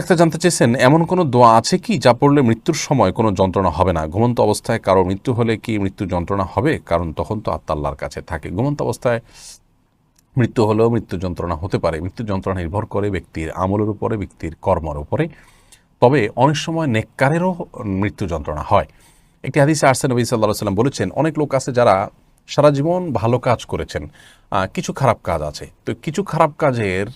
একটা জানতে চেয়েছেন, এমন কোনো দোয়া আছে কি যা পড়লে মৃত্যুর সময় কোনো যন্ত্রণা হবে না? ঘুমন্ত অবস্থায় কারও মৃত্যু হলে কি মৃত্যু যন্ত্রণা হবে? কারণ তখন তো আত্মা আল্লাহর কাছে থাকে। ঘুমন্ত অবস্থায় মৃত্যু হলেও মৃত্যু যন্ত্রণা হতে পারে। মৃত্যু যন্ত্রণা নির্ভর করে ব্যক্তির আমলের উপরে, ব্যক্তির কর্মের উপরে। তবে অনেক সময় নেককারেরও মৃত্যু যন্ত্রণা হয়। একটি হাদিসে আরসেন নবী সাল্লাহ সাল্লাম বলেছেন, অনেক লোক আছে যারা সারা জীবন ভালো কাজ করেছেন কিছু খারাপ কাজ আছে। তো কিছু খারাপ কাজের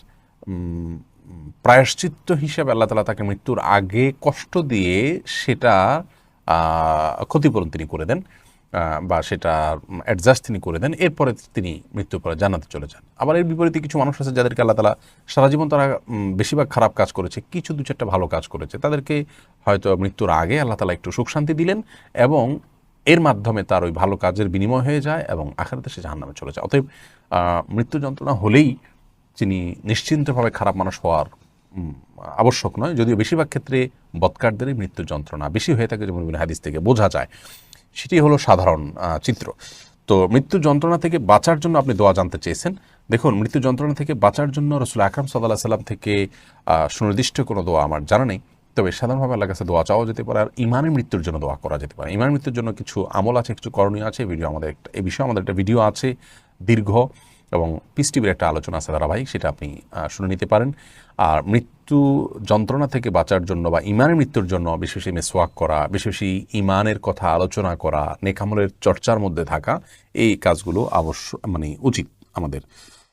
প্রায়শ্চিত্ত হিসাবে আল্লাহ তালা তাকে মৃত্যুর আগে কষ্ট দিয়ে সেটা ক্ষতিপূরণ তিনি করে দেন বা সেটা অ্যাডজাস্ট তিনি করে দেন, এরপরে তিনি মৃত্যুর পরে জানাতে চলে যান। আবার এর বিপরীতে কিছু মানুষ আছে যাদেরকে আল্লাহ তালা সারা জীবন তারা বেশিরভাগ খারাপ কাজ করেছে, কিছু দু চারটা ভালো কাজ করেছে। তাদেরকে হয়তো মৃত্যুর আগে আল্লাহ তালা একটু সুখ শান্তি দিলেন এবং এর মাধ্যমে তার ওই ভালো কাজের বিনিময় হয়ে যায় এবং আখেরাতে সে জাহান্নামে চলে যায়। অতএব মৃত্যু যন্ত্রণা হলেই তিনি নিশ্চিন্তভাবে খারাপ মানুষ হওয়ার আবশ্যক নয়। যদিও বেশিরভাগ ক্ষেত্রে বৎকারদেরই মৃত্যু যন্ত্রণা বেশি হয়ে থাকে, যেমন হাদিস থেকে বোঝা যায়। সেটি হলো সাধারণ চিত্র। তো মৃত্যু যন্ত্রণা থেকে বাঁচার জন্য আপনি দোয়া জানতে চেয়েছেন। দেখুন মৃত্যু যন্ত্রণা থেকে বাঁচার জন্য রসুল আকরাম সাল্লাহ সাল্লাম থেকে সুনির্দিষ্ট কোনো দোয়া আমার জানা নেই। তবে সাধারণভাবে আল্লাহ কাছে দোয়া চাওয়া যেতে পারে, আর ইমানের মৃত্যুর জন্য দোয়া করা যেতে পারে। ইমানের মৃত্যুর জন্য কিছু আমল আছে, কিছু করণীয় আছে ভিডিও আমাদের একটা, এই বিষয়ে আমাদের একটা ভিডিও আছে, দীর্ঘ। এবং পিস টিভির একটা আলোচনা আছে ধারাবাহিক, সেটা আপনি শুনে নিতে পারেন। আর মৃত্যু যন্ত্রণা থেকে বাঁচার জন্য বা ইমানের মৃত্যুর জন্য বেশি বেশি মেসওয়াক করা, বেশি বেশি ইমানের কথা আলোচনা করা নেকামলের চর্চার মধ্যে থাকা, এই কাজগুলো অবশ্য মানে উচিত আমাদের।